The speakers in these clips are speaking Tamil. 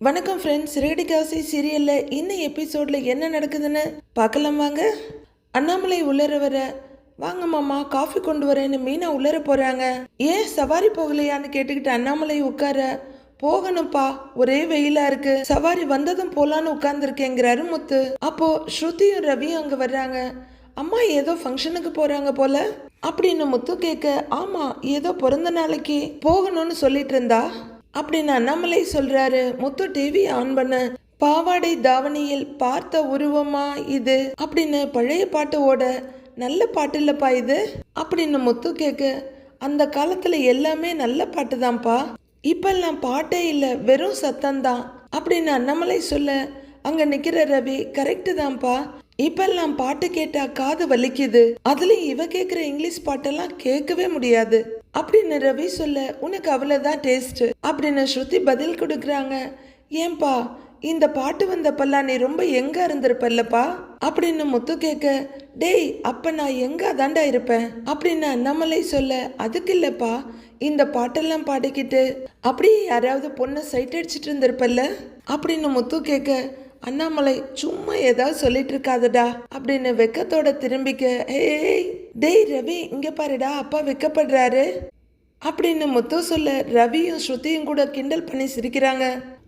வணக்கம் ஃப்ரெண்ட்ஸ் ரேடிகாசி சீரியலில் இன்னும் எபிசோடில் என்ன நடக்குதுன்னு பார்க்கலாம் வாங்க. அண்ணாமலை உள்ளர வர வாங்க மாமா காஃபி கொண்டு வரேன்னு மீனா உள்ளர போகிறாங்க ஏன் சவாரி போகலையான்னு கேட்டுக்கிட்டு அண்ணாமலை உட்கார போகணும்ப்பா ஒரே வெயிலா இருக்கு. சவாரி வந்ததும் போலான்னு உட்கார்ந்துருக்கேங்கிறாரு முத்து. அப்போ ஸ்ருதியும் ரவியும் அங்கே வர்றாங்க. அம்மா ஏதோ ஃபங்க்ஷனுக்கு போறாங்க போல. அப்படின்னு முத்து கேட்க ஆமா ஏதோ பிறந்த நாளைக்கு போகணும்னு சொல்லிட்டு இருந்தா? அப்படின்னு அண்ணாமலை சொல்றாரு முத்து டிவி ஆன் பண்ண. பாவாடை தாவணியில் பார்த்த உருவமா இது? அப்படின்னு பழைய பாட்டு ஓட நல்ல பாட்டு இல்லப்பா இது? அப்படின்னு முத்து கேட்க அந்த காலத்துல எல்லாமே நல்ல பாட்டு தான்ப்பா இப்பெல்லாம் பாட்டே இல்லை வெறும் சத்தம்தான். அப்படின்னு அண்ணாமலை சொல்ல அங்க நிக்கிற ரவி கரெக்டு தான்ப்பா. இப்பெல்லாம் பாட்டு கேட்டா காது வலிக்குது. அதுலயும் இவ கேட்குற இங்கிலீஷ் பாட்டெல்லாம் கேட்கவே முடியாது. அப்படின்னு ரவி சொல்ல உனக்கு அவ்வளோதான் டேஸ்ட் அப்படின்னு ஸ்ருதி பதில் கொடுக்குறாங்க. ஏன்பா இந்த பாட்டு வந்தப்பெல்லாம் நீ ரொம்ப எங்க இருந்திருப்பல்லப்பா? அப்படின்னு முத்து கேட்க டேய் அப்ப நான் எங்க தாண்டா இருப்பேன்? அப்படின்னு அண்ணாமலை சொல்ல அதுக்கு இல்லப்பா இந்த பாட்டெல்லாம் பாடிக்கிட்டு அப்படியே யாராவது பொண்ணை சைட் அடிச்சிட்டு இருந்திருப்பல்ல? அப்படின்னு முத்து கேட்க அண்ணாமலை சும்மா ஏதாவது சொல்லிட்டு இருக்காதடா அப்படின்னு வெக்கத்தோட திரும்பிக்க ஏய் டேய் ரவி இங்க பாருடா அப்பா வெக்கப்படுறாரு அப்படின்னு முத்து சொல்ல ரவியும் ஸ்ருதியும் கூட கிண்டல் பண்ணி சிரிக்கிறாங்க.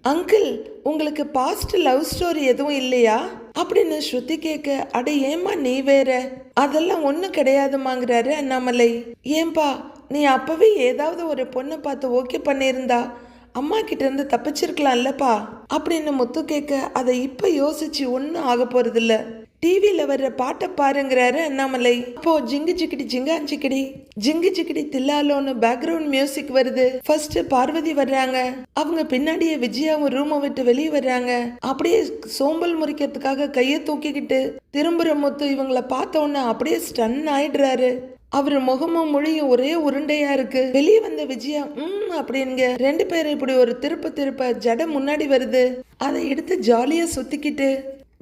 அங்கிள் உங்களுக்கு பாஸ்ட் லவ் ஸ்டோரி எதுவும் இல்லையா? அப்படின்னு ஸ்ருதி கேட்க அட ஏம்மா நீ வேற? அதெல்லாம் ஒன்றும் கிடையாதுமாங்கிறாரு அண்ணாமலை. ஏன்பா நீ அப்பவே ஏதாவது ஒரு பொண்ணை பார்த்து ஓகே பண்ணியிருந்தா அம்மா கிட்டேருந்து தப்பிச்சிருக்கலாம் தப்பிச்சிருக்கலாம்லப்பா அப்படின்னு முத்து கேட்க அதை இப்போ யோசிச்சு ஒன்றும் ஆக போகிறதில்ல டிவியில் வர்ற பாட்டை பாருங்கிறாரு அண்ணாமலை. அப்போ ஜிங்கு ஜிக்கிடி ஜிங்காஞ்சிக்கிடி ஜிங்கு ஜிக்கிடி தில்லாலோன்னு பேக்ரவுண்ட் மியூசிக் வருது. ஃபர்ஸ்ட் பார்வதி வர்றாங்க. அவங்க பின்னாடியே விஜயாவும் ரூமை விட்டு வெளியே வர்றாங்க. அப்படியே சோம்பல் முறிக்கிறதுக்காக கையை தூக்கிக்கிட்டு திரும்புற முத்து இவங்கள பார்த்த உடனே அப்படியே ஸ்டன் ஆயிடுறாரு. அவர் முகமும் மொழியும் ஒரே உருண்டையா இருக்கு. வெளியே வந்த விஜயா ம் அப்படிங்க ரெண்டு பேரும் இப்படி ஒரு திருப்ப திருப்ப ஜடை முன்னாடி வருது. அதை எடுத்து ஜாலியா சுத்திக்கிட்டு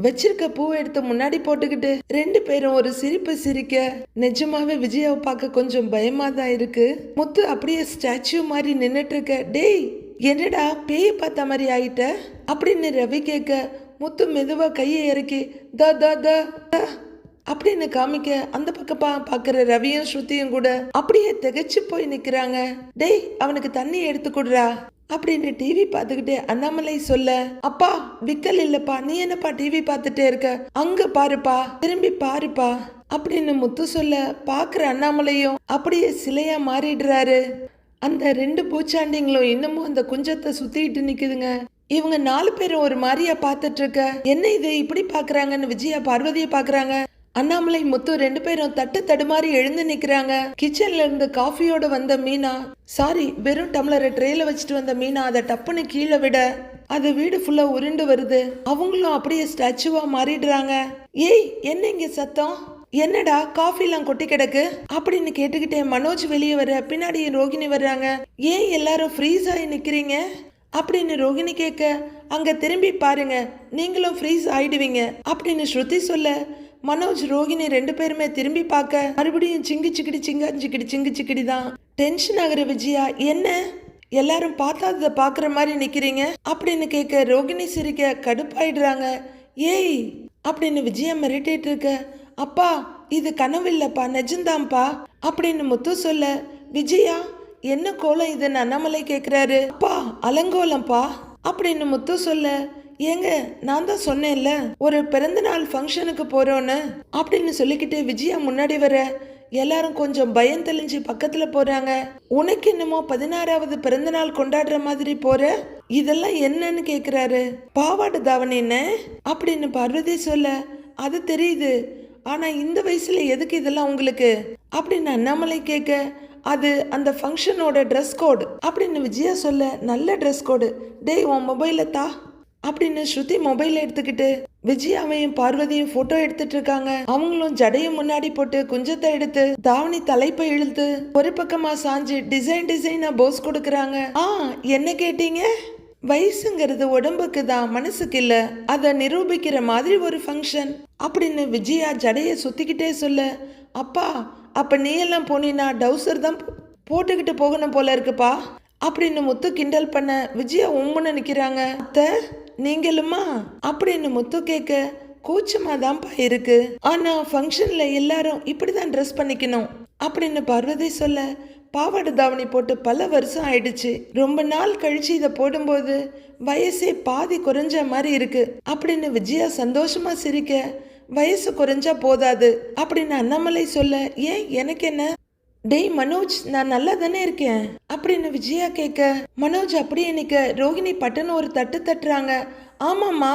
வச்சிருக்க பூவை எடுத்து முன்னாடி போட்டுக்கிட்டு ரெண்டு பேரும் ஒரு சிரிப்பு சிரிக்க நிஜமாவே விஜயாவை பார்க்க கொஞ்சம் பயமா தான் இருக்கு. முத்து அப்படியே ஸ்டாச்சு மாதிரி நின்றுட்டு இருக்க டேய் என்னடா பேய் பார்த்த மாதிரி ஆயிட்ட? அப்படின்னு ரவி கேட்க முத்து மெதுவா கையை இறக்கி த த த. அப்படின்னு காமிக்க அந்த பக்கப்பா பாக்குற ரவியும் ஸ்ருதியும் கூட அப்படியே திகைச்சு போய் நிக்கிறாங்க. டேய் அவனுக்கு தண்ணி எடுத்து கொடுறா அப்படின்னு டிவி பார்த்துக்கிட்டே அண்ணாமலை சொல்ல அப்பா விக்கல் இல்லப்பா. நீ என்னப்பா டிவி பார்த்துட்டே இருக்க? அங்க பாருப்பா. திரும்பி பாருப்பா. அப்படின்னு முத்து சொல்ல பாக்குற அண்ணாமலையும் அப்படியே சிலையா மாறிடுறாரு. அந்த ரெண்டு பூச்சாண்டிங்களும் இன்னமும் அந்த குஞ்சத்தை சுத்திட்டு நிக்குதுங்க. இவங்க நாலு பேரும் ஒரு மாதிரியா பார்த்துட்டு இருக்க. என்ன இது? இப்படி பாக்குறாங்கன்னு விஜயா பார்வதியை பாக்குறாங்க அண்ணாமலை முத்து ரெண்டு பேரும் தட்டு தடுமாறி எழுந்து நிக்கிறாங்க. கிச்சன்ல இருந்து காஃபியோட வந்த மீனா சாரி வெறும் டம்ளரை ட்ரேல வச்சுட்டு வந்த மீனா அதை டப்புன்னு கீழே விட அது வீடு ஃபுல்லா உருண்டு வருது. அவங்களும் அப்படியே ஸ்டாச்சுவா மாறிடுறாங்க. ஏய் என்ன இங்க சத்தம்? என்னடா காஃபிலாம் கொட்டி கிடக்கு? அப்படின்னு கேட்டுக்கிட்டே மனோஜ் வெளியே வர பின்னாடி ரோகிணி வர்றாங்க. ஏன் எல்லாரும் ஃப்ரீஸ் ஆகி நிக்கிறீங்க? அப்படின்னு ரோகிணி கேட்க அங்க திரும்பி பாருங்க நீங்களும் ஃப்ரீஸ் ஆயிடுவீங்க அப்படின்னு ஸ்ருதி சொல்ல மனோஜ் ரோகிணி ரெண்டு பேருமே திரும்பி பார்க்க மறுபடியும் சிங்கு சிக்கிடி சிங்கா சிக்கிடி சிங்கு சிக்கிடி தான். டென்ஷன் ஆகுற விஜயா என்ன? எல்லாரும் பார்த்தாததை பார்க்குற மாதிரி நிக்கிறீங்க? அப்படின்னு கேட்க ரோகிணி சிரிக்க கடுப்பாயிடுறாங்க. ஏய் அப்படின்னு விஜயா மிரட்டிட்டு இருக்க. அப்பா இது கனவு இல்லப்பா நிஜம்தான்ப்பா அப்படின்னு முத்து சொல்ல. விஜயா என்ன கோலம் இதுன்னு அண்ணாமலை கேக்குறாரு. அப்பா அலங்கோலம்ப்பா அப்படின்னு முத்து சொல்ல. ஏங்க நான் தான் சொன்னேன்ல ஒரு பிறந்தநாள் ஃபங்க்ஷனுக்கு போறோன்னு. அப்படின்னு சொல்லிக்கிட்டு விஜயா முன்னாடி வர எல்லாரும் கொஞ்சம் பயம் தெளிஞ்சு பக்கத்துல போறாங்க. உனக்கு என்னமோ பதினாறாவது பிறந்தநாள் கொண்டாடுற மாதிரி போற? இதெல்லாம் என்னன்னு கேக்குறாரு. பாவாடை தாவணி என்ன? அப்படின்னு பார்வதி சொல்ல அது தெரியுது. ஆனா இந்த வயசுல எதுக்கு இதெல்லாம் உங்களுக்கு? அப்படின்னு அண்ணாமலை கேட்க அது அந்த ஃபங்க்ஷனோட ட்ரெஸ் கோடு அப்படின்னு விஜயா சொல்ல நல்ல ட்ரெஸ் கோடு டேய் உன் மொபைலை தா. அப்படின்னு ஸ்ருதி மொபைல் எடுத்துக்கிட்டு விஜயாவையும் பார்வதியும் போட்டோ எடுத்துட்டு இருக்காங்க. அவங்களும் ஜடையும் முன்னாடி போட்டு குஞ்சத்தை எடுத்து தாவணி தலைப்பை இழுத்து ஒரு பக்கமா சாஞ்சு டிசைன் டிசைனா போஸ் கொடுக்கறாங்க. ஆ என்ன கேட்டீங்க? வயசுங்கிறது உடம்புக்கு தான் மனசுக்கு இல்ல. அதை நிரூபிக்கிற மாதிரி ஒரு ஃபங்க்ஷன் அப்படின்னு விஜயா ஜடைய சுத்திக்கிட்டே சொல்ல. அப்பா அப்ப நீ எல்லாம் போனீன்னா டவுசர் தான் போட்டுக்கிட்டு போகணும் போல இருக்குப்பா. அப்படின்னு முத்து கிண்டல் பண்ண விஜயா உம்முன்னு நிக்கிறாங்க. அத்தை நீங்களுமா? அப்படின்னு முத்து கேட்க? கூச்சமா தான்ப்பா இருக்கு. ஆனா ஃபங்க்ஷன்ல எல்லாரும் இப்படிதான் ட்ரெஸ் பண்ணிக்கணும். அப்படின்னு பார்வதி சொல்ல பாவாடை தாவணி போட்டு பல வருஷம் ஆயிடுச்சு. ரொம்ப நாள் கழிச்சு இதை போடும்போது வயசே பாதி குறைஞ்ச மாதிரி இருக்கு. அப்படின்னு விஜயா சந்தோஷமா சிரிக்க வயசு குறைஞ்சா போதாது. அப்படின்னு அண்ணாமலை சொல்ல ஏன் எனக்கு என்ன? டேய் மனோஜ் நான் நல்லா தானே இருக்கேன்? அப்படின்னு விஜயா கேட்க மனோஜ் அப்படியே நிற்க ரோஹிணி பட்டுன்னு ஒரு தட்டு தட்டுறாங்க. ஆமாம்மா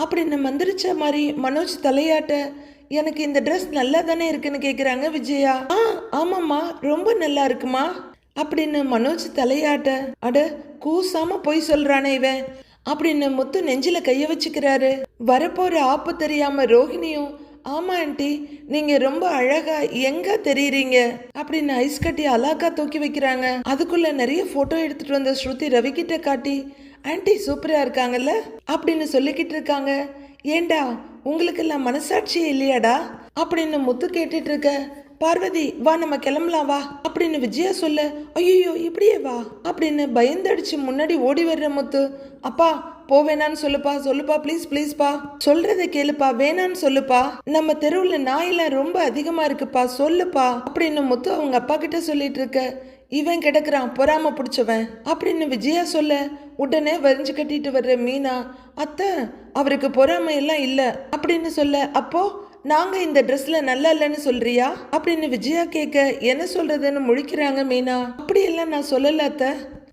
அப்படின்னு மந்திரிச்ச மாதிரி மனோஜ் தலையாட்ட எனக்கு இந்த ட்ரெஸ் நல்லா தானே இருக்குன்னு கேட்குறாங்க விஜயா. ஆ ஆமாம்மா ரொம்ப நல்லா இருக்குமா? அப்படின்னு மனோஜ் தலையாட்ட அட கூசாம போய் சொல்றானே இவன் அப்படின்னு முத்து நெஞ்சில கைய வச்சுக்கிறாரு. வரப்போற ஆப்பு தெரியாம ரோஹிணியும் ஆமா ஆண்டி. நீங்கள் ரொம்ப அழகா எங்கே தெரியுறீங்க? அப்படின்னு ஐஸ் கட்டி அலாக்கா தூக்கி வைக்கிறாங்க. அதுக்குள்ளே நிறைய ஃபோட்டோ எடுத்துகிட்டு வந்த ஸ்ருதி ரவி காட்டி ஆண்டி சூப்பராக இருக்காங்கல்ல? அப்படின்னு சொல்லிக்கிட்டு இருக்காங்க. ஏண்டா உங்களுக்கெல்லாம் மனசாட்சியே இல்லையாடா? அப்படின்னு முத்து கேட்டுட்டு இருக்க பார்வதி வா நம்ம கிளம்பலாம் வா அப்படின்னு விஜயா சொல்ல ஐயோ இப்படியே வா அப்படின்னு பயந்தடிச்சு முன்னாடி ஓடி வர்ற முத்து அப்பா போவேணான்னு சொல்லுப்பா சொல்லுப்பா ப்ளீஸ் ப்ளீஸ்ப்பா சொல்றத கேளுப்பா வேணான்னு சொல்லுப்பா. நம்ம தெருவுல நாயெல்லாம் ரொம்ப அதிகமா இருக்குப்பா சொல்லுப்பா. அப்படின்னு முத்து அவங்க அப்பா கிட்ட சொல்லிட்டு இருக்க. இவன் கிடக்குறான் பொறாம பிடிச்சவன். அப்படின்னு விஜயா சொல்ல உடனே வரிஞ்சு கட்டிட்டு வர்ற மீனா அத்தை அவருக்கு பொறாமை எல்லாம் இல்ல. அப்படின்னு சொல்ல அப்போ நாங்க இந்த ட்ரெஸ்ல நல்லா இல்லைன்னு சொல்றியா? அப்படின்னு விஜயா கேட்க என்ன சொல்றதுன்னு முழிக்கிறாங்க மீனா. அப்படியெல்லாம் நான் சொல்லல அத்தை.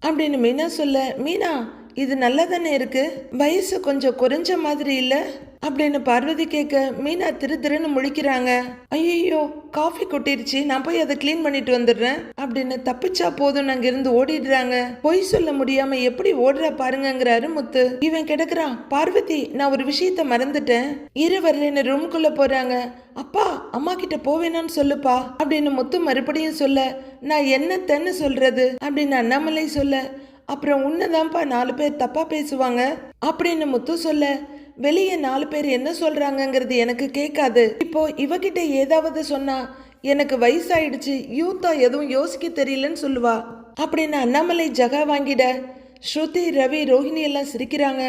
அப்படின்னு மீனா சொல்ல மீனா இது நல்லா தானே இருக்கு? வயசு கொஞ்சம் குறைஞ்ச மாதிரி இல்ல? அப்படின்னு பார்வதி கேட்க மீனா திரு திருன்னு முழிக்கிறாங்க. ஐயோ காஃபி கொட்டிருச்சு நான் போய் அதை க்ளீன் பண்ணிட்டு வந்துடுறேன் அப்படின்னு தப்பிச்சா போதும் நாங்க இருந்து ஓடிடுறாங்க. பொய் சொல்ல முடியாம எப்படி ஓடுறா பாருங்கிறாரு முத்து. இவன் கிடக்குறான். பார்வதி நான் ஒரு விஷயத்த மறந்துட்டேன். இரு வர்றேன்னு ரூமுக்குள்ள போறாங்க. அப்பா அம்மா கிட்ட போவேணான்னு சொல்லுப்பா அப்படின்னு முத்து மறுபடியும் சொல்ல நான் என்னத்தன்னு சொல்றது அப்படின்னு அண்ணாமலை சொல்ல அப்புறம் உன்னதான்ப்பா நாலு பேர் தப்பாக பேசுவாங்க. அப்படின்னு முத்து சொல்ல வெளியே நாலு பேர் என்ன சொல்கிறாங்கங்கிறது எனக்கு கேட்காது. இப்போ இவகிட்ட ஏதாவது சொன்னா எனக்கு வயசாயிடுச்சு யூத்தா எதுவும் யோசிக்க தெரியலன்னு சொல்லுவா. அப்படின்னு அண்ணாமலை ஜகா வாங்கிட ஸ்ருதி ரவி ரோஹிணி எல்லாம் சிரிக்கிறாங்க.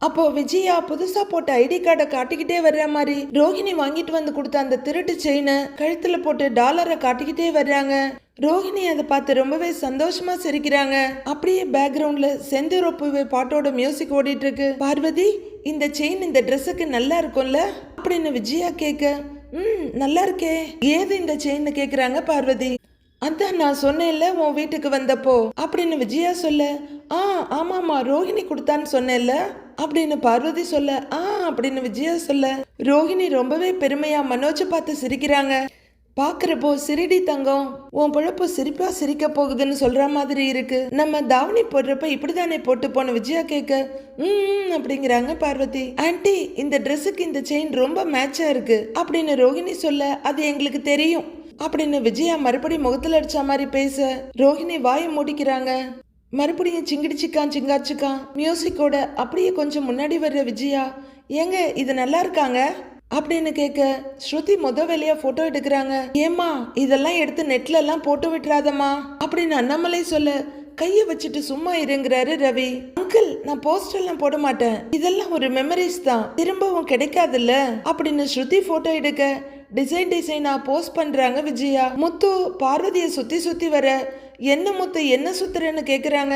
அப்போ விஜயா புதுசா போட்ட ஐடி கார்டை காட்டிக்கிட்டே வர்ற மாதிரி ரோஹிணி வாங்கிட்டு வந்து கொடுத்த அந்த திருட்டு செயினை கழுத்துல போட்டு டாலரை காட்டிக்கிட்டே வர்றாங்க. ரோஹிணி அதை பார்த்து ரொம்பவே சந்தோஷமா சிரிக்கிறாங்க. அப்படியே பேக்ரவுண்ட்ல செந்தூரப்புவே பாட்டோட மியூசிக் ஓடிட்டு இருக்கு பார்வதி இந்த செயின் இந்த ட்ரெஸ்ஸுக்கு நல்லா இருக்கும்ல? அப்படின்னு விஜயா கேட்க ம் நல்லா இருக்கே. ஏது இந்த செயின்னு கேக்குறாங்க பார்வதி. அதான் நான் சொன்னேன்ல உன் வீட்டுக்கு வந்தப்போ. அப்படின்னு விஜயா சொல்ல ஆ ஆமாமா ரோஹிணி கொடுத்தான்னு சொன்னேன்ல. அப்படின்னு பார்வதி சொல்ல ஆ அப்படின்னு விஜயா சொல்ல ரோஹிணி ரொம்பவே பெருமையா மனோஜை பார்த்து சிரிக்கிறாங்க. பாக்குறப்போ சிரிடி தங்கம் உன் பொழப்பு சிரிப்பா சிரிக்க போகுதுன்னு சொல்ற மாதிரி இருக்கு. நம்ம தாவணி போடுறப்ப இப்படிதானே போட்டு போன விஜயா கேட்க ம் அப்படிங்கிறாங்க பார்வதி. ஆன்ட்டி இந்த ட்ரெஸ்ஸுக்கு இந்த செயின் ரொம்ப மேட்சா இருக்கு. அப்படின்னு ரோஹிணி சொல்ல அது எங்களுக்கு தெரியும் அப்படின்னு விஜயா மறுபடியும் முகத்துல அடிச்ச மாதிரி பேச ரோஹிணி வாயை மூடிக்கிறாங்க. மறுபடியும் சிங்கிடிச்சிக்கான் சிங்காச்சிக்கான். மியூசிக்கோட அப்படியே கொஞ்சம் முன்னாடி வர்ற விஜயா ஏங்க இது நல்லா இருக்காங்க? அப்படின்னு கேட்க ஸ்ருதி முத வேலையா போட்டோ எடுக்கிறாங்க. ஏம்மா இதெல்லாம் எடுத்து நெட்ல எல்லாம் போட்டு விட்டுறாதம்மா. அப்படின்னு அண்ணாமலை சொல்ல கைய வச்சுட்டு சும்மா இருங்கிறாரு ரவி. அங்கிள் நான் போஸ்டர் எல்லாம் போட மாட்டேன். இதெல்லாம் ஒரு மெமரிஸ் தான். திரும்பவும் கிடைக்காதுல்ல? அப்படின்னு ஸ்ருதி போட்டோ எடுக்க டிசைன் டிசைனா போஸ்ட் பண்றாங்க விஜயா. முத்து பார்வதிய சுத்தி சுத்தி வர என்ன முத்து என்ன சுத்துறேன்னு கேக்குறாங்க?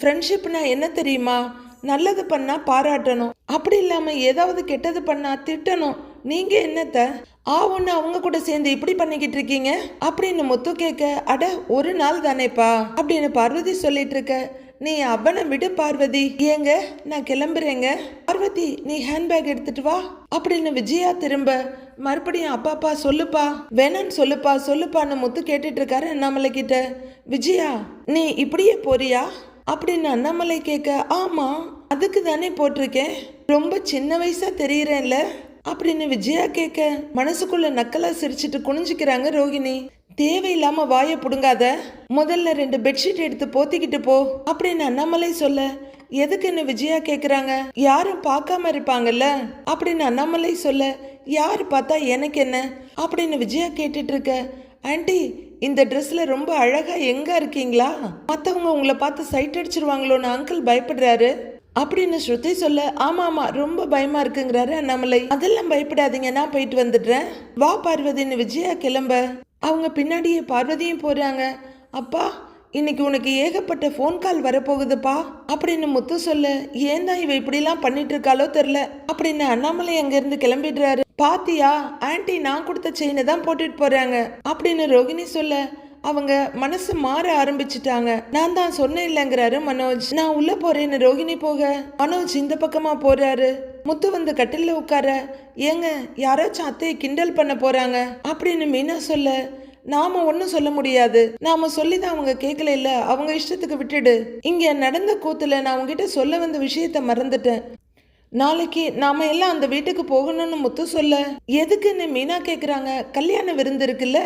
ஃப்ரெண்ட்ஷிப்னா என்ன தெரியுமா? நல்லது பண்ணால் பாராட்டணும். அப்படி இல்லாமல் ஏதாவது கெட்டது பண்ணால் திட்டணும். நீங்கள் என்னத்த ஆ ஒண்ணு அவங்க கூட சேர்ந்து இப்படி பண்ணிக்கிட்டு இருக்கீங்க? அப்படின்னு முத்து கேட்க அட ஒரு நாள் தானேப்பா அப்படின்னு பார்வதி சொல்லிட்டு இருக்க. நீ அவனை விடு பார்வதி. ஏங்க நான் கிளம்புறேங்க. பார்வதி நீ ஹேண்ட்பேக் எடுத்துட்டு வா. அப்படின்னு விஜயா திரும்ப மறுபடியும் அப்பாப்பா சொல்லுப்பா. வேணான்னு சொல்லுப்பா சொல்லுப்பான்னு முத்து கேட்டுட்டு இருக்காரு அண்ணாமலை கிட்ட. விஜயா நீ இப்படியே போறியா? அப்படின்னு அண்ணாமலை கேட்க ஆமா அதுக்கு தானே போட்டிருக்கேன். ரொம்ப சின்ன வயசா தெரியறேன்ல. அப்படின்னு விஜயா கேட்க மனசுக்குள்ள நக்கலா சிரிச்சிட்டு குனிஞ்சுக்கிறாங்க ரோகிணி. தேவையில்லாம வாயை புடுங்காத. முதல்ல ரெண்டு பெட்ஷீட் எடுத்து போத்திக்கிட்டு போ. அப்படின்னு அண்ணாமலை சொல்ல? எதுக்குன்னு விஜயா கேக்குறாங்க? யாரும் பார்க்காம இருப்பாங்கல்ல? அப்படின்னு அண்ணாமலை சொல்ல. யார் பார்த்தா எனக்கு என்ன? அப்படின்னு விஜயா கேட்டுட்டு இருக்க ஆண்டி இந்த ட்ரெஸ்ல ரொம்ப அழகா எங்க இருக்கீங்களா? மத்தவங்க உங்களை பார்த்து சைட் அடிச்சிருவாங்களோன்னு அங்கிள் பயப்படுறாரு. அப்படின்னு ஸ்ருதி சொல்ல. ஆமா ஆமா ரொம்ப பயமா இருக்குங்கிறாரு அண்ணாமலை. அதெல்லாம் பயப்படாதீங்க நான் போயிட்டு வந்துடுறேன். வா பார்வதின்னு விஜயா கிளம்ப. அவங்க பின்னாடியே பார்வதியும் போகிறாங்க அப்பா இன்னைக்கு உனக்கு ஏகப்பட்ட ஃபோன் கால் வரப்போகுதுப்பா. அப்படின்னு முத்து சொல்ல ஏன் தான் இவ இப்படிலாம் பண்ணிட்டு இருக்காளோ தெரில. அப்படின்னு அண்ணாமலை அங்கேருந்து கிளம்பிடுறாரு. பாத்தியா ஆன்டி நான் கொடுத்த செயினை தான் போட்டுட்டு போறாங்க. அப்படின்னு ரோகிணி சொல்ல அவங்க மனசு மாற ஆரம்பிச்சிட்டாங்க. நான் தான் சொன்னேன் இல்லைங்கிறாரு மனோஜ். நான் உள்ள போறேன்னு ரோகிணி போக மனோஜ் இந்த பக்கமா போறாரு. முத்து வந்து கட்டிலில் உட்கார ஏங்க யாராச்சும் அத்தையை கிண்டல் பண்ண போறாங்க? அப்படின்னு மீனா சொல்ல நாம ஒன்றும் சொல்ல முடியாது. நாம சொல்லி தான் அவங்க கேட்கல இல்ல அவங்க இஷ்டத்துக்கு விட்டுடு. இங்க நடந்த கூத்துல நான் உங்ககிட்ட சொல்ல வந்த விஷயத்த மறந்துட்டேன். நாளைக்கு நாம எல்லாம் அந்த வீட்டுக்கு போகணும்னு முத்து சொல்ல எதுக்குன்னு மீனா கேக்குறாங்க? கல்யாண விருந்து இருக்குல்ல?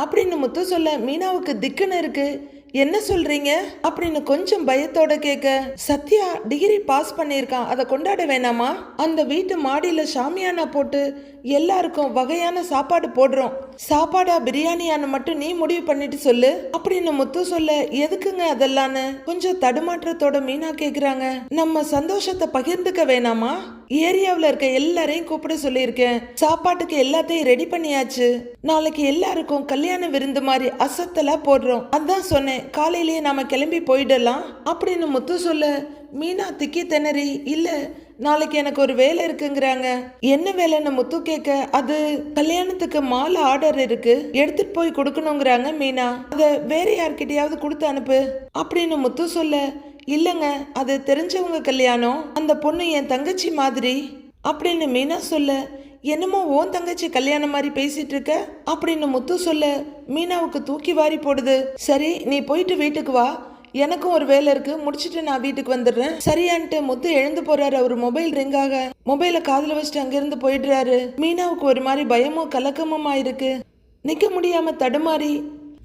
அப்படின்னு முத்து சொல்ல மீனாவுக்கு திக்குன்னு இருக்கு. என்ன சொல்றீங்க? அப்படின்னு கொஞ்சம் பயத்தோட கேட்க சத்யா டிகிரி பாஸ் பண்ணியிருக்கான். அதை கொண்டாட வேணாமா? அந்த வீட்டு மாடியில ஷாமியானா போட்டு எல்லாருக்கும் வகையான சாப்பாடு போடுறோம். சாப்பாடா பிரியாணியான்னு மட்டும் நீ முடிவு பண்ணிட்டு சொல்லு. அப்படின்னு முத்து சொல்ல எதுக்குங்க அதெல்லாம்னு கொஞ்சம் தடுமாற்றத்தோட மீனா கேக்குறாங்க நம்ம சந்தோஷத்தை பகிர்ந்துக்க வேணாமா? ஏரியாவில் இருக்க எல்லாரையும் கூப்பிட சொல்லியிருக்கேன். சாப்பாட்டுக்கு எல்லாத்தையும் ரெடி பண்ணியாச்சு. நாளைக்கு எல்லாருக்கும் கல்யாண விருந்து மாதிரி அசத்தலா போடுறோம். அதான் சொன்னேன் காலையிலேயே நாம கிளம்பி போயிடலாம். அப்படின்னு முத்து சொல்ல மீனா திக்கி திணறி இல்ல நாளைக்கு எனக்கு ஒரு வேலை இருக்குங்கிறாங்க. என்ன வேலைன்னு? முத்து கேட்க அது கல்யாணத்துக்கு மாலை ஆர்டர் இருக்கு. எடுத்துட்டு போய் கொடுக்கணுங்கிறாங்க மீனா. அதை வேற யார்கிட்டயாவது கொடுத்து அனுப்பு. அப்படின்னு முத்து சொல்ல இல்லைங்க அது தெரிஞ்சவங்க கல்யாணம். அந்த பொண்ணு என் தங்கச்சி மாதிரி. அப்படின்னு மீனா சொல்ல என்னமோ ஓன் தங்கச்சி கல்யாணம் மாதிரி பேசிட்டு இருக்க? அப்படின்னு முத்து சொல்ல மீனாவுக்கு தூக்கி வாரி போடுது. சரி நீ போயிட்டு வீட்டுக்கு வா. எனக்கும் ஒரு வேலை இருக்கு முடிச்சிட்டு நான் வீட்டுக்கு வந்துடுறேன். சரியான்ட்டு முத்து எழுந்து போறாரு அவர் மொபைல் ரிங்காக மொபைலை காதுல வச்சுட்டு அங்கிருந்து போயிடுறாரு. மீனாவுக்கு ஒரு மாதிரி பயமும் கலக்கமும் ஆயிருக்கு. நிக்க முடியாம தடுமாறி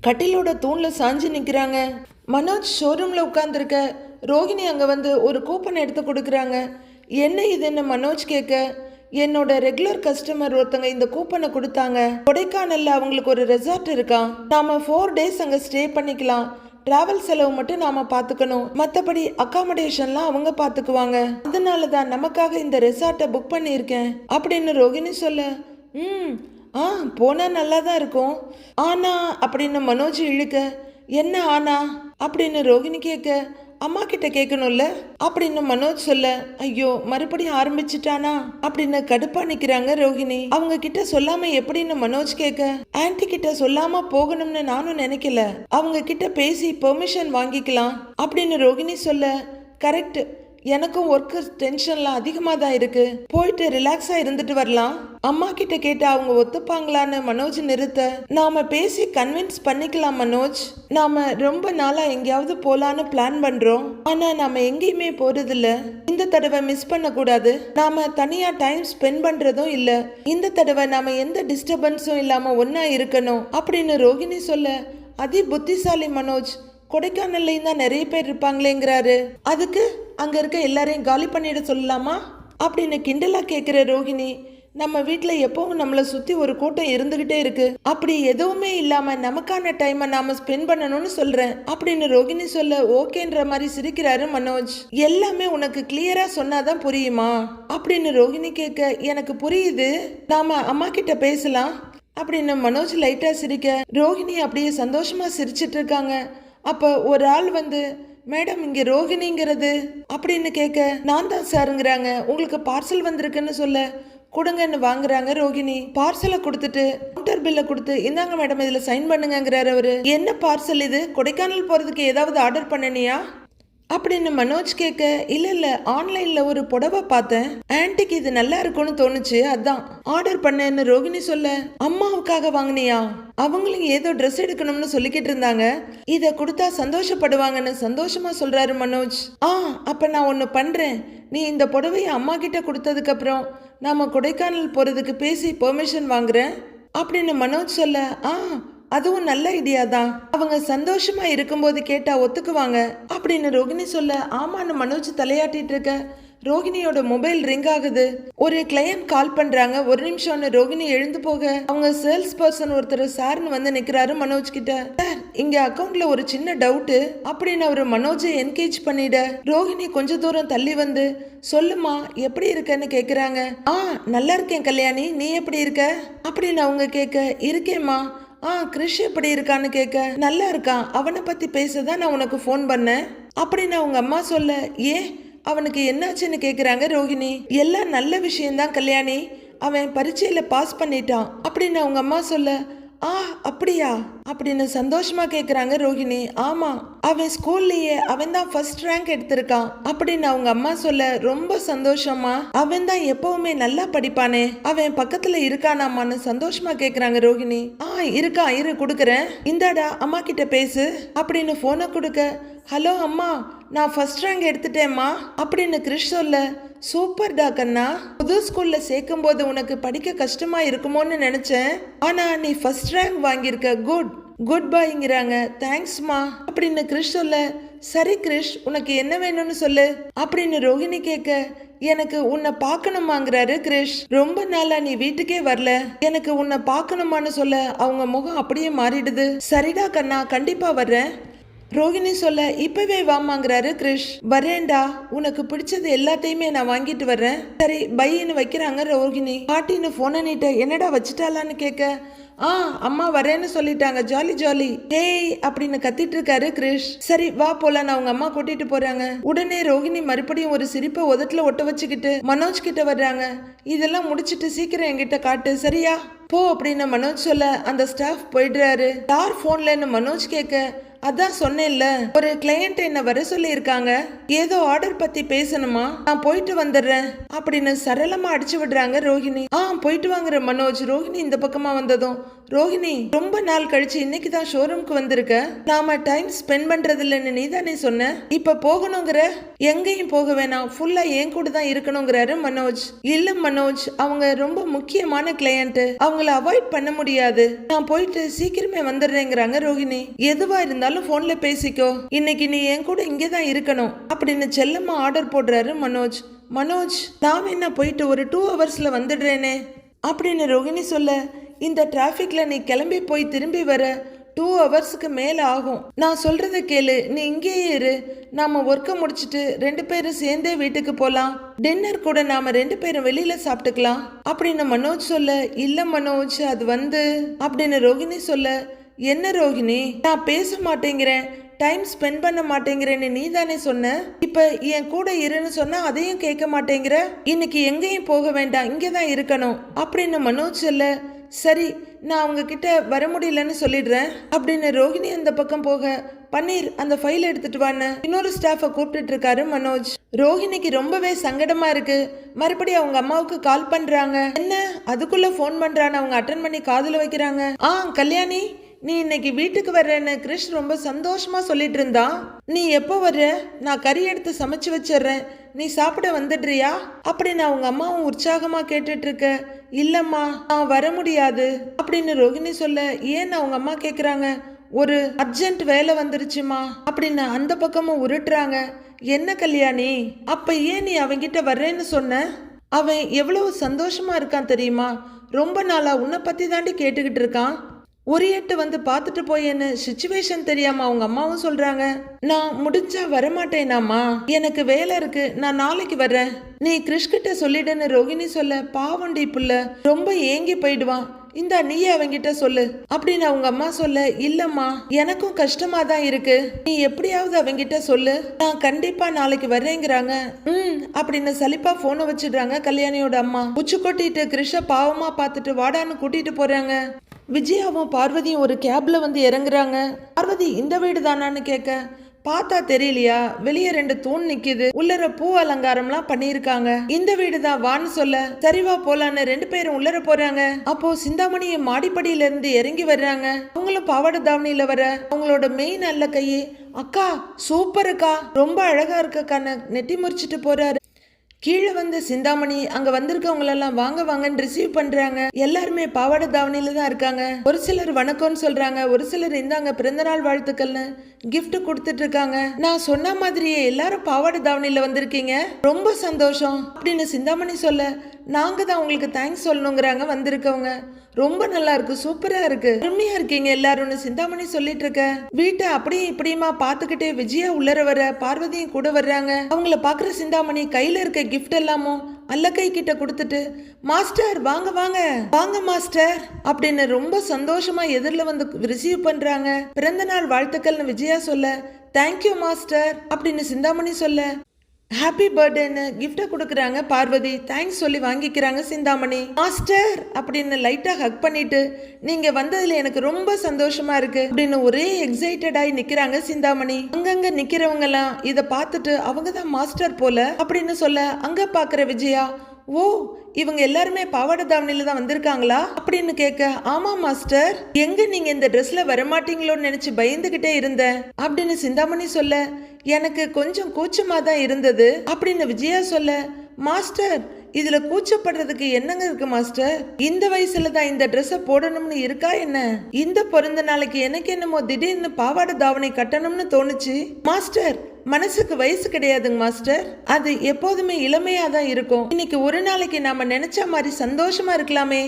கட்டிலோட தூண்ல சாஞ்சு நிக்கிறாங்க. மனோஜ் ஷோரூம்ல உட்காந்துருக்க ரோகிணி அங்கே வந்து ஒரு கூப்பன் எடுத்து கொடுக்குறாங்க. என்ன இதுன்னு மனோஜ் கேட்க என்னோட ரெகுலர் கஸ்டமர் ஒருத்தங்க இந்த கூப்பனை கொடுத்தாங்க. கொடைக்கானல்ல அவங்களுக்கு ஒரு ரெசார்ட் இருக்கான் நாம ஃபோர் டேஸ் அங்கே ஸ்டே பண்ணிக்கலாம். டிராவல் செலவு மட்டும் நாம பார்த்துக்கணும் மற்றபடி அக்காமடேஷன்லாம் அவங்க பார்த்துக்குவாங்க அதனால தான் நமக்காக இந்த ரெசார்ட்டை புக் பண்ணியிருக்கேன். அப்படின்னு ரோகிணி சொல்ல ம் ஆ போனால் நல்லா தான் இருக்கும். ஆனா அப்படின்னு மனோஜ் இழுக்க என்ன ஆனா? அப்படின்னு ரோகிணி கேட்க அம்மா கிட்ட கேட்கணும்ல அப்படின்னு மனோஜ் சொல்ல ஐயோ மறுபடியும் ஆரம்பிச்சிட்டானா? அப்படின்னு கடுப்பா நிக்கிறாங்க ரோகிணி அவங்க கிட்ட சொல்லாம எப்படின்னு மனோஜ் கேட்க ஆன்டி கிட்ட சொல்லாம போகணும்னு நானும் நினைக்கல. அவங்க கிட்ட பேசி பெர்மிஷன் வாங்கிக்கலாம். அப்படின்னு ரோகிணி சொல்ல கரெக்ட். எனக்கும் ஒர்க்கு டென்ஷன்லாம் அதிகமாக தான் இருக்கு. போயிட்டு ரிலாக்ஸாக இருந்துட்டு வரலாம். அம்மா கிட்ட கேட்டு அவங்க ஒத்துப்பாங்களான்னு மனோஜ் நிறுத்த நாம பேசி கன்வின்ஸ் பண்ணிக்கலாம் மனோஜ். நாம ரொம்ப நாளா எங்கேயாவது போலான்னு பிளான் பண்றோம். ஆனா நாம எங்கேயுமே போறதில்ல. இந்த தடவை மிஸ் பண்ண கூடாது நாம தனியா டைம் ஸ்பெண்ட் பண்றதும் இல்ல. இந்த தடவை நாம எந்த டிஸ்டர்பன்ஸும் இல்லாம ஒன்னா இருக்கணும் அப்படின்னு ரோகிணி சொல்ல அதி புத்திசாலி மனோஜ் கொடைக்கானல்லையும் தான் நிறைய பேர் இருப்பாங்களேங்கிறாரு. அதுக்கு அங்கே இருக்க எல்லாரையும் காலி பண்ணிட சொல்லலாமா? அப்படின்னு கிண்டலாக கேட்குற ரோகிணி நம்ம வீட்டில் எப்பவும் நம்மளை சுற்றி ஒரு கூட்டம் இருந்துக்கிட்டே இருக்கு. அப்படி எதுவுமே இல்லாமல் நமக்கான டைமை நாம் ஸ்பெண்ட் பண்ணணும்னு சொல்கிறேன் அப்படின்னு ரோகிணி சொல்ல ஓகேன்ற மாதிரி சிரிக்கிறாரு மனோஜ். எல்லாமே உனக்கு கிளியராக சொன்னாதான் புரியுமா? அப்படின்னு ரோகிணி கேட்க எனக்கு புரியுது நாம் அம்மா கிட்ட பேசலாம் அப்படின்னு மனோஜ் லைட்டாக சிரிக்க. ரோஹிணி அப்படியே சந்தோஷமாக சிரிச்சிட்டு இருக்காங்க. அப்போ ஒரு ஆள் வந்து மேடம் இங்க ரோகிணிங்கிறது. அப்படின்னு கேட்க நான் தான் சாருங்கிறாங்க. உங்களுக்கு பார்சல் வந்திருக்குன்னு சொல்ல. கொடுங்கன்னு வாங்குறாங்க ரோகிணி. பார்சலை கொடுத்துட்டு கவுண்டர் பில்ல கொடுத்து இந்தாங்க மேடம் இதுல சைன் பண்ணுங்கிறாரு அவரு. என்ன பார்சல் இது? கொடைக்கானல் போறதுக்கு ஏதாவது ஆர்டர் பண்ணனியா? அப்படின்னு மனோஜ் கேட்க இல்ல இல்ல ஆன்லைன்ல ஒரு புடவை பார்த்தேன். ஆன்ட்டிக்கு இது நல்லா இருக்கும்னு தோணுச்சு அதான். ஆர்டர் பண்ணேன்னு ரோகிணி சொல்ல அம்மாவுக்காக வாங்கினியா? அவங்களும் ஏதோ ட்ரெஸ் எடுக்கணும்னு சொல்லிக்கிட்டு இருந்தாங்க. இத கொடுத்தா சந்தோஷப்படுவாங்கன்னு சந்தோஷமா சொல்றாரு மனோஜ். ஆ அப்ப நான் ஒன்னு பண்றேன். நீ இந்த புடவைய அம்மா கிட்ட கொடுத்ததுக்கு அப்புறம் நாம கொடைக்கானல் போறதுக்கு பேசி பெர்மிஷன் வாங்குறேன். அப்படின்னு மனோஜ் சொல்ல ஆ அதுவும் நல்ல ஐடியா தான். அவங்க சந்தோஷமா இருக்கும்போது கேட்டா ஒத்துக்குவாங்க. அப்படின்னு ரோகிணி சொல்ல ஆமான்னு மனோஜ் தலையாட்டிட்டு இருக்க. ரோகிணியோட மொபைல் ரிங் ஆகுது. ஒரு கிளையண்ட் கால் பண்றாங்க. ஒரு நிமிஷம்னு ரோகிணி எழுந்து போக. அவங்க சேல்ஸ் பர்சன் ஒருத்தர் சார்னு வந்து நிக்கிறாரு மனோஜ் கிட்ட. சார் இங்க அக்கவுண்ட்ல ஒரு சின்ன டவுட் அப்படின்னு அவரு மனோஜை என்கேஜ் பண்ணிட. ரோகிணி கொஞ்ச தூரம் தள்ளி வந்து சொல்லுமா எப்படி இருக்கன்னு கேக்குறாங்க. ஆ நல்லா இருக்கேன் கல்யாணி. நீ எப்படி இருக்க? அப்படின்னு அவங்க கேட்க இருக்கேம்மா. ஆ கிறிஷ் எப்படி இருக்கான்னு கேட்க நல்லா இருக்கான். அவனை பத்தி பேச தான் நான் உனக்கு ஃபோன் பண்ணேன். அப்படின்னு அவங்க அம்மா சொல்ல ஏன்? அவனுக்கு என்னாச்சுன்னு கேக்குறாங்க ரோஹிணி. எல்லாம் நல்ல விஷயம்தான் கல்யாணி. அவன் பரீட்சையில பாஸ் பண்ணிட்டான். அப்படின்னு அவங்க அம்மா சொல்ல ஆ அப்படியா? அப்படின்னு சந்தோஷமா கேக்குறாங்க ரோகிணி. ஆமா அவன் ஸ்கூல்லயே அவன் தான் ஃபர்ஸ்ட் ரேங்க் எடுத்திருக்கான் அப்படின்னு அவங்க அம்மா சொல்ல ரொம்ப சந்தோஷமா அவன் தான் எப்பவுமே நல்லா படிப்பானே அவன் பக்கத்துல இருக்கானாமான்னு சந்தோஷமா கேக்குறாங்க ரோகிணி. ஆ இருக்கான் இரு கொடுக்குறேன். இந்தாடா அம்மா கிட்ட பேசு அப்படின்னு போனை கொடுக்க ஹலோ அம்மா நான் ஃபர்ஸ்ட் ரேங்க் எடுத்துட்டேம்மா அப்படின்னு கிறிஷ் சொல்ல சூப்பர்டா கண்ணா புது ஸ்கூல்ல சேர்க்கும் போது உனக்கு படிக்க கஷ்டமா இருக்குமோன்னு நினைச்சேன் ஆனா நீ ஃபர்ஸ்ட் ரேங்க் வாங்கியிருக்க குட் குட் பாய்ங்கிறாங்க தேங்க்ஸ்மா அப்படின்னு கிறிஷ் சொல்ல சரி கிறிஷ் உனக்கு என்ன வேணும்னு சொல்லு. அப்படின்னு ரோஹிணி கேட்க எனக்கு உன்னை பார்க்கணுமாங்கிறாரு கிரிஷ் ரொம்ப நாளா நீ வீட்டுக்கே வரல. எனக்கு உன்னை பார்க்கணுமான்னு சொல்ல அவங்க முகம் அப்படியே மாறிடுது. சரிடா கண்ணா கண்டிப்பா வர்றேன். ரோகிணி சொல்ல இப்பவே வாமாங்கிறாரு கிரிஷ். வரேன்டா. உனக்கு பிடிச்சது எல்லாத்தையுமே நான் வாங்கிட்டு வர்றேன். சரி பையன்னு வைக்கிறாங்க ரோகிணி. பாட்டின்னு போனை நீட்ட என்னடா வச்சுட்டாலான்னு கேட்க ஆ அம்மா வரேன்னு சொல்லிட்டாங்க. Jolly jolly. டேய் அப்படின்னு கத்திட்டு இருக்காரு கிரிஷ். சரி வா போல நான் உங்க அம்மா கூட்டிட்டு போறாங்க. உடனே ரோகிணி மறுபடியும் ஒரு சிரிப்பை உதட்டுல ஒட்ட வச்சுக்கிட்டு மனோஜ் கிட்ட வர்றாங்க. இதெல்லாம் முடிச்சிட்டு சீக்கிரம் என்கிட்ட காட்டு. சரியா? போ அப்படின்னு மனோஜ் சொல்ல அந்த ஸ்டாஃப் போயிடுறாரு. யார் போன்லன்னு மனோஜ் கேட்க அதான் சொன்னேன்ல. ஒரு கிளையண்ட் என்ன வர சொல்லி இருக்காங்க ஏதோ ஆர்டர் பத்தி பேசணுமா? நான் போயிட்டு வந்துடுறேன். அப்படின்னு சரளமா அடிச்சு விடுறாங்க ரோஹிணி. ஆ போயிட்டு வாங்குற மனோஜ். ரோஹிணி இந்த பக்கமா வந்ததும். ரோஹிணி ரொம்ப நாள் கழிச்சு இன்னைக்கு தான் ஷோரூம்க்கு வந்திருக்க. நாம டைம் ஸ்பெண்ட் பண்றது இல்லைன்னு நீ தானே சொன்ன? இப்ப போகணுங்கிற? எங்கேயும் போக வேணாம். ஃபுல்லா என் கூட தான் இருக்கணுங்கிறாரு மனோஜ். இல்ல மனோஜ் அவங்க ரொம்ப முக்கியமான கிளையண்ட் அவங்கள அவாய்ட் பண்ண முடியாது. நான் போயிட்டு சீக்கிரமே வந்துடுறேங்கிறாங்க ரோஹிணி. எதுவா இருந்தாலும் போன்ல பேசிக்கோ. இன்னைக்கு நீ என் கூட இங்கே தான் இருக்கணும் அப்படின்னு செல்லம்மா ஆர்டர் போடுறாரு மனோஜ். மனோஜ் நான் என்ன போயிட்டு ஒரு டூ ஹவர்ஸ்ல வந்துடுறேனே? அப்படின்னு ரோகிணி சொல்ல இந்த டிராஃபிக்கில் நீ கிளம்பி போய் திரும்பி வர டூ ஹவர்ஸுக்கு மேலே ஆகும். நான் சொல்கிறத கேளு. நீ இங்கேயே இரு. நாம் ஒர்க்கை முடிச்சிட்டு ரெண்டு பேரும் சேர்ந்தே வீட்டுக்கு போகலாம் டின்னர் கூட நாம் ரெண்டு பேரும் வெளியில் சாப்பிட்டுக்கலாம். அப்படின்னு மனோஜ் சொல்ல இல்லை மனோஜ் அது வந்து அப்படின்னு ரோகிணி சொல்ல என்ன ரோகிணி? நான் பேச மாட்டேங்கிறேன். டைம் ஸ்பெண்ட் பண்ண மாட்டேங்கிறேன்னு நீ தானே சொன்ன? இப்ப என் கூட இருன்னு சொன்னா அதையும் கேட்க மாட்டேங்கிற? இன்னைக்கு எங்கேயும் போக வேண்டாம். இங்கே தான் இருக்கணும். அப்படின்னு மனோஜ் சொல்ல சரி நான் உங்ககிட்ட வர முடியலன்னு சொல்லிடுறேன். அப்படின்னு ரோகிணி அந்த பக்கம் போக பன்னீர் அந்த ஃபைல் எடுத்துட்டு வான்னு இன்னொரு ஸ்டாஃபை கூப்பிட்டுட்டு இருக்காரு மனோஜ். ரோஹிணிக்கு ரொம்பவே சங்கடமா இருக்கு. மறுபடியும் அவங்க அம்மாவுக்கு கால் பண்றாங்க. என்ன? அதுக்குள்ள ஃபோன் பண்றான்னு அவங்க அட்டன் பண்ணி காதுல வைக்கிறாங்க. ஆ கல்யாணி. நீ இன்னைக்கு வீட்டுக்கு வர்றேன்னு கிரிஷ் ரொம்ப சந்தோஷமா சொல்லிட்டு இருந்தான் நீ எப்போ வர்ற? நான் கறி எடுத்து சமைச்சு வச்சிடுறேன். நீ சாப்பிட வந்துடுறியா? அப்படின்னு உங்க அம்மாவும் உற்சாகமா கேட்டுட்டு இருக்க இல்லம்மா நான் வர முடியாது. அப்படின்னு ரோகிணி சொல்ல ஏன் அவங்க அம்மா கேக்குறாங்க? ஒரு அர்ஜென்ட் வேலை வந்துருச்சுமா? அப்படின்னு அந்த பக்கமும் உருட்டுறாங்க. என்ன கல்யாணி? அப்ப ஏன் நீ அவங்கிட்ட வர்றேன்னு சொன்ன? அவன் எவ்வளவு சந்தோஷமா இருக்கான் தெரியுமா? ரொம்ப நாளா உன்னை பத்தி தாண்டி கேட்டுக்கிட்டு இருக்கான். உரியட்டு வந்து பார்த்துட்டு போயேன்னு சுச்சுவேஷன் தெரியாம அவங்க அம்மாவும் சொல்றாங்க. நான் முடிஞ்சா வரமாட்டேனாமா எனக்கு வேலை இருக்கு. நான் நாளைக்கு வர்றேன். நீ கிறிஷ்கிட்ட சொல்லிடுன்னு ரோகிணி சொல்ல பாவண்டி புள்ள ரொம்ப ஏங்கி போயிடுவான். இந்தா நீயே அவங்கிட்ட சொல்லு. அப்படின்னு அவங்க அம்மா சொல்ல இல்லம்மா எனக்கும் கஷ்டமா தான் இருக்கு. நீ எப்படியாவது அவங்கிட்ட சொல்லு. நான் கண்டிப்பா நாளைக்கு வர்றேங்கிறாங்க. ம் அப்படின்னு சலிப்பா போனை வச்சிடுறாங்க கல்யாணியோட அம்மா. உச்சி கொட்டிட்டு கிருஷ பாவமா பார்த்துட்டு வாடான்னு கூட்டிட்டு போறாங்க. விஜயாவும் பார்வதியும் ஒரு கேப்ல வந்து இறங்குறாங்க. பார்வதி இந்த வீடு தானான்னு கேட்க பார்த்தா தெரியலையா? வெளியே ரெண்டு தூண் நிக்குது. உள்ளர பூ அலங்காரம்லாம் பண்ணியிருக்காங்க. இந்த வீடு தான் வான்னு சொல்ல சரிவா போலான்னு ரெண்டு பேரும் உள்ளர போறாங்க. அப்போ சிந்தாமணிய மாடிப்படியில இருந்து இறங்கி வர்றாங்க. அவங்களும் பாவாடை தாவணியில வர அவங்களோட மெயின் அல்ல கையே அக்கா சூப்பர் அக்கா. ரொம்ப அழகா இருக்கக்கான நெட்டி முறிச்சிட்டு போறாரு. கீழே வந்த சிந்தாமணி அங்க வந்திருக்கவங்களெல்லாம் வாங்க வாங்கன்னு ரிசீவ் பண்றாங்க. எல்லாருமே பாவாடை தாவணியில தான் இருக்காங்க. ஒரு சிலர் வணக்கம்னு சொல்றாங்க ஒரு சிலர் இந்தாங்க பிறந்தநாள் வாழ்த்துக்கள்னு. கிஃப்ட் கொடுத்துட்டு இருக்காங்க நான் சொன்ன மாதிரியே எல்லாரும் பாவாடை தாவணியில் வந்திருக்கீங்க. ரொம்ப சந்தோஷம். அப்படின்னு சிந்தாமணி சொல்ல நாங்க தான் உங்களுக்கு தேங்க்ஸ் சொல்லணுங்கிறாங்க வந்திருக்கவங்க. ரொம்ப நல்லா இருக்கு சூப்பரா இருக்கு. அருமையா இருக்கீங்க எல்லாரும்னு சிந்தாமணி சொல்லிட்டு இருக்க வீட்டை அப்படியும் இப்படியுமா பாத்துக்கிட்டே விஜயா உள்ளர வர பார்வதியும் கூட வர்றாங்க. அவங்கள பாக்குற சிந்தாமணி கையில இருக்க கிஃப்ட் எல்லாமும் அல்லக்கை கிட்ட கொடுத்துட்டு மாஸ்டர் வாங்க வாங்க வாங்க மாஸ்டர் அப்படின்னு ரொம்ப சந்தோஷமா எதிரில் வந்து ரிசீவ் பண்றாங்க. பிறந்த நாள் வாழ்த்துக்கள்னு விஜயா சொல்ல தேங்க்யூ மாஸ்டர் அப்படின்னு சிந்தாமணி சொல்ல ஹாப்பி பர்த்டேன்னு கிஃப்டை கொடுக்குறாங்க. பார்வதி தேங்க்ஸ் சொல்லி வாங்கிக்கிறாங்க சிந்தாமணி. மாஸ்டர் அப்படின்னு லைட்டாக ஹக் பண்ணிட்டு நீங்கள் வந்ததில் எனக்கு ரொம்ப சந்தோஷமா இருக்கு அப்படின்னு ஒரே எக்ஸைட்டடாகி நிற்கிறாங்க சிந்தாமணி. அங்கங்கே நிற்கிறவங்கலாம் இதை பார்த்துட்டு அவங்க தான் மாஸ்டர் போல அப்படின்னு சொல்ல அங்கே பார்க்குற விஜயா ஓ இவங்க எல்லாருமே பாவாடை தாவணியில் தான் வந்திருக்காங்களா? அப்படின்னு கேட்க ஆமா மாஸ்டர். எங்க நீங்க இந்த ட்ரெஸ்ல வரமாட்டீங்களோன்னு நினைச்சு பயந்துகிட்டே இருந்தேன் அப்படின்னு சிந்தாமணி சொல்ல எனக்கு கொஞ்சம் கூச்சமா தான் இருந்தது. அப்படின்னு விஜயா சொல்ல மாஸ்டர் இதுல கூச்சப்படுறதுக்கு என்னங்க இருக்கு மாஸ்டர்? இந்த வயசுல தான் இந்த ட்ரெஸ்ஸை போடணும்னு இருக்கா என்ன? இந்த பிறந்த நாளைக்கு எனக்கு என்னமோ திடீர்னு பாவாடை தாவணி கட்டணும்னு தோணுச்சு. மாஸ்டர் மனசுக்கு வயசு கிடையாதுங்க மாஸ்டர். அது எப்போதுமே இளமையா தான் இருக்கும். இன்னைக்கு ஒரு நாளைக்கு நாம நினைச்ச மாதிரி சந்தோஷமா இருக்கலாமே.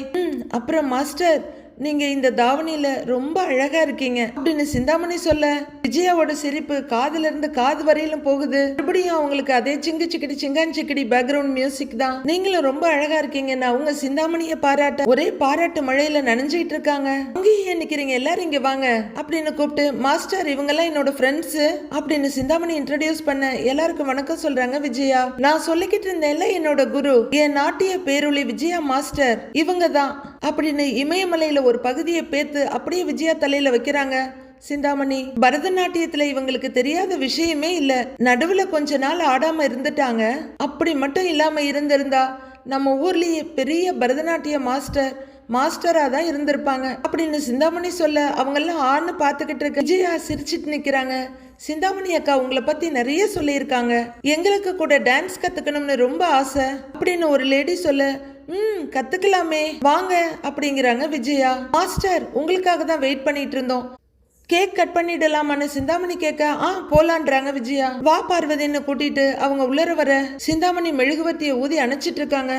அப்புறம் மாஸ்டர் நீங்க இந்த தாவணியில ரொம்ப அழகா இருக்கீங்க. அப்படின்னு சிந்தாமணி சொல்ல விஜயாவோட சிரிப்பு காதுல இருந்து காது வரையிலும் போகுது. மறுபடியும் அவங்களுக்கு அதே சிங்கு சிக்கடி சிங்கான் சிக்கடி பேக்ரவுண்ட் மியூசிக் தான். நீங்களும் ரொம்ப அழகா இருக்கீங்கன்னு அவங்க சிந்தாமணியை பாராட்ட ஒரே பாராட்டு மழையில நனைஞ்சிட்டு இருக்காங்க. அங்கேயே நிக்கிறீங்க. எல்லாரும் இங்கே வாங்க. அப்படின்னு கூப்பிட்டு மாஸ்டர் இவங்கெல்லாம் என்னோட ஃப்ரெண்ட்ஸு அப்படின்னு சிந்தாமணி இன்ட்ரடியூஸ் பண்ண எல்லாருக்கும் வணக்கம் சொல்றாங்க விஜயா. நான் சொல்லிக்கிட்டு இருந்தேன்ல என்னோட குரு. என் நாட்டிய பேரொளி விஜயா மாஸ்டர் இவங்க தான். அப்படின்னு இமயமலையில ஒரு பகுதியை பேத்து அப்படியே விஜயா தலையில வைக்கிறாங்க. சிந்தாமணி பரதநாட்டியத்துல இவங்களுக்கு தெரியாத விஷயமே இல்ல. நடுவுல கொஞ்ச நாள் ஆடாம இருந்துட்டாங்க. அப்படி மட்டும் இல்லாம இருந்திருந்தா நம்ம ஊர்லயே பெரிய பரதநாட்டிய மாஸ்டர் மாஸ்டரா தான் இருந்திருப்பாங்க. அப்படின்னு சிந்தாமணி சொல்ல அவங்கெல்லாம் ஆன்னு பார்த்துக்கிட்டு இருக்க விஜயா சிரிச்சிட்டு நிக்கிறாங்க. சிந்தாமணி அக்கா உங்களை பத்தி நிறைய சொல்லியிருக்காங்க. எங்களுக்கு கூட டான்ஸ் கத்துக்கணும்னு ரொம்ப ஆசை. அப்படின்னு ஒரு லேடி சொல்ல ம் கத்துக்கலாமே. வாங்க அப்படிங்கிறாங்க விஜயா. மாஸ்டர் உங்களுக்காக தான் வெயிட் பண்ணிட்டு இருந்தோம். கேக் கட் பண்ணிடலாமான்னு சிந்தாமணி கேட்க ஆ போலான்றாங்க விஜயா. வா பார்வதின்னு கூட்டிட்டு அவங்க உள்ளர வர சிந்தாமணி மெழுகுவர்த்தியை ஊதி அணைச்சிட்டு இருக்காங்க.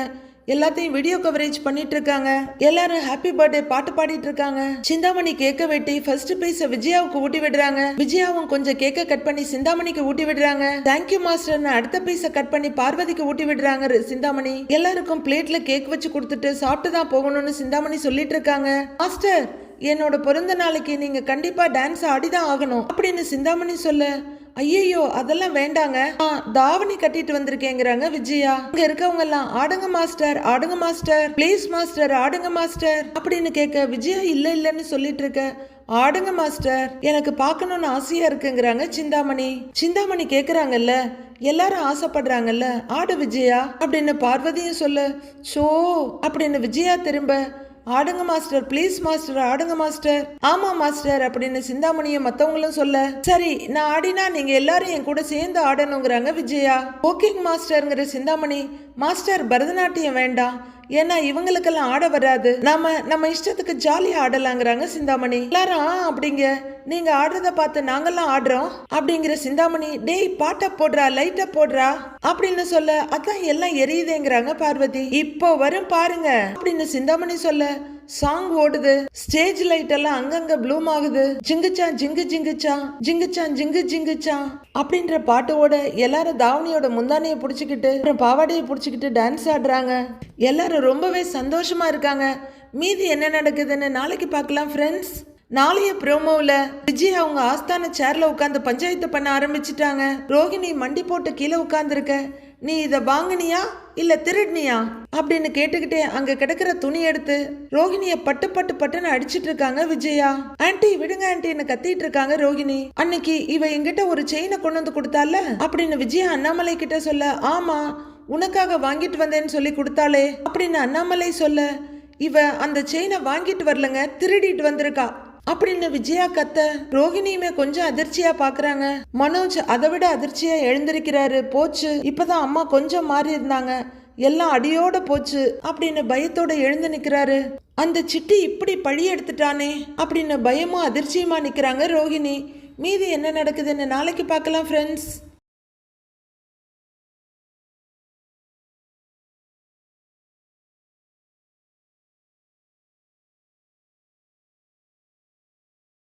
எல்லாத்தையும் வீடியோ கவரேஜ் பண்ணிட்டு இருக்காங்க எல்லாரும் ஹாப்பி பர்த்டே பாட்டு பாடிட்டு இருக்காங்க சிந்தாமணி கேக்க வெட்டி ஃபர்ஸ்ட் பிரைஸ விஜயாவுக்கு ஊட்டி விடுறாங்க. விஜயாவும் கொஞ்சம் கேக்க கட் பண்ணி சிந்தாமணிக்கு ஊட்டி விடுறாங்க. தேங்க்யூ மாஸ்டர்னு அடுத்த பீஸ கட் பண்ணி பார்வதிக்கு ஊட்டி விடுறாங்க சிந்தாமணி. எல்லாருக்கும் பிளேட்ல கேக் வச்சு கொடுத்துட்டு சாப்பிட்டு தான் போகணும்னு சிந்தாமணி சொல்லிட்டு இருக்காங்க மாஸ்டர் என்னோட பிறந்த நாளைக்கு நீங்க கண்டிப்பா டான்ஸ் ஆடிதான் ஆகணும். அப்படின்னு சிந்தாமணி சொல்ல ஐயையோ அதெல்லாம் வேண்டாங்க. ஆ, தாவணி கட்டிட்டு வந்திருக்கேங்கிறாங்க விஜயா. இங்க இருக்கவங்க எல்லாம் ஆடுங்க மாஸ்டர் ஆடுங்க மாஸ்டர் ப்ளீஸ் மாஸ்டர் ஆடுங்க மாஸ்டர் அப்படின்னு கேட்க விஜயா இல்ல இல்லன்னு சொல்லிட்டு இருக்க. ஆடுங்க மாஸ்டர் எனக்கு பார்க்கணும்னு ஆசையா இருக்குங்கிறாங்க சிந்தாமணி. சிந்தாமணி கேக்குறாங்கல்ல எல்லாரும் ஆசைப்படுறாங்கல்ல ஆடு விஜயா அப்படின்னு பார்வதியும் சொல்லு சோ அப்படின்னு விஜயா திரும்ப ஆடுங்க மாஸ்டர் ப்ளீஸ் மாஸ்டர் ஆடுங்க மாஸ்டர். ஆமா மாஸ்டர் அப்படின்னு சிந்தாமணியும் மத்தவங்களும் சொல்ல சரி நான் ஆடினா நீங்க எல்லாரும் என் கூட சேர்ந்து ஆடணுங்கிறாங்க விஜயா. ஓகேங்க மாஸ்டர்ங்கிற சிந்தாமணி மாஸ்டர் பரதநாட்டியம் வேண்டாம். ஏன்னா இவங்களுக்கெல்லாம் ஆட வராது. நாம நம்ம இஷ்டத்துக்கு ஜாலியா ஆடலாங்கிறாங்க சிந்தாமணி. எல்லாரும் "ஆ" அப்படிங்க. நீங்க ஆடுறத பார்த்து நாங்கெல்லாம் ஆடுறோம். அப்படிங்கிற சிந்தாமணி டேய் பாட்டை போடுறா லைட்டை போடுறா அப்படின்னு சொல்ல அதான் எல்லாம் எரியுதேங்கிறாங்க பார்வதி. இப்போ வரும் பாருங்க அப்படின்னு சிந்தாமணி சொல்ல சாங் ஓடுது. ஸ்டேஜ் லைட் எல்லாம் அங்கங்க ப்ளூம் ஆகுது. ஜிங்குச்சான் ஜிங்கு ஜிங்குச்சான் ஜிங்குச்சான் ஜிங்கு ஜிங்குச்சான் அப்படின்ற பாட்டோட எல்லாரும் தாவணியோட முந்தானையை பிடிச்சிக்கிட்டு அப்புறம் பாவாடையை பிடிச்சிக்கிட்டு டான்ஸ் ஆடுறாங்க. எல்லாரும் ரொம்பவே சந்தோஷமா இருக்காங்க. மீதி என்ன நடக்குதுன்னு நாளைக்கு பார்க்கலாம் ஃப்ரெண்ட்ஸ் நாளைய ப்ரோமோவில் விஜய் அவங்க ஆஸ்தான சேர்ல உட்காந்து பஞ்சாயத்து பண்ண ஆரம்பிச்சிட்டாங்க. ரோகிணி மண்டி போட்டு கீழே உட்காந்துருக்க நீ இதை வாங்கினியா? இல்ல திருடினியா? அப்படின்னு கேட்டுக்கிட்டே அங்க கிடக்கிற துணி எடுத்து ரோகிணிய பட்டு பட்டு பட்டுன்னு அடிச்சிட்டு இருக்காங்க விஜயா. ஆன்டி விடுங்க ஆன்டின்னு கத்திட்டு இருக்காங்க ரோகிணி. அன்னைக்கு இவ என்கிட்ட ஒரு செயினை கொண்டு வந்து கொடுத்தால அப்படின்னு விஜயா அண்ணாமலை கிட்ட சொல்ல ஆமா உனக்காக வாங்கிட்டு வந்தேன்னு சொல்லி கொடுத்தாளே அப்படின்னு அண்ணாமலை சொல்ல இவ அந்த செயினை வாங்கிட்டு வரலங்க திருடிட்டு வந்திருக்கா. அப்படின்னு விஜயா கத்த ரோகிணியுமே கொஞ்சம் அதிர்ச்சியா பாக்குறாங்க. மனோஜ் அதை விட அதிர்ச்சியா எழுந்திருக்கிறாரு. போச்சு. இப்பதான் அம்மா கொஞ்சம் மாறி இருந்தாங்க. எல்லாம் அடியோட போச்சு அப்படின்னு பயத்தோட எழுந்து நிக்கிறாரு. அந்த சிட்டி இப்படி பழி எடுத்துட்டானே அப்படின்னு பயமும் அதிர்ச்சியுமா நிக்கிறாங்க ரோகிணி. மீதி என்ன நடக்குதுன்னு நாளைக்கு பார்க்கலாம் ஃப்ரெண்ட்ஸ்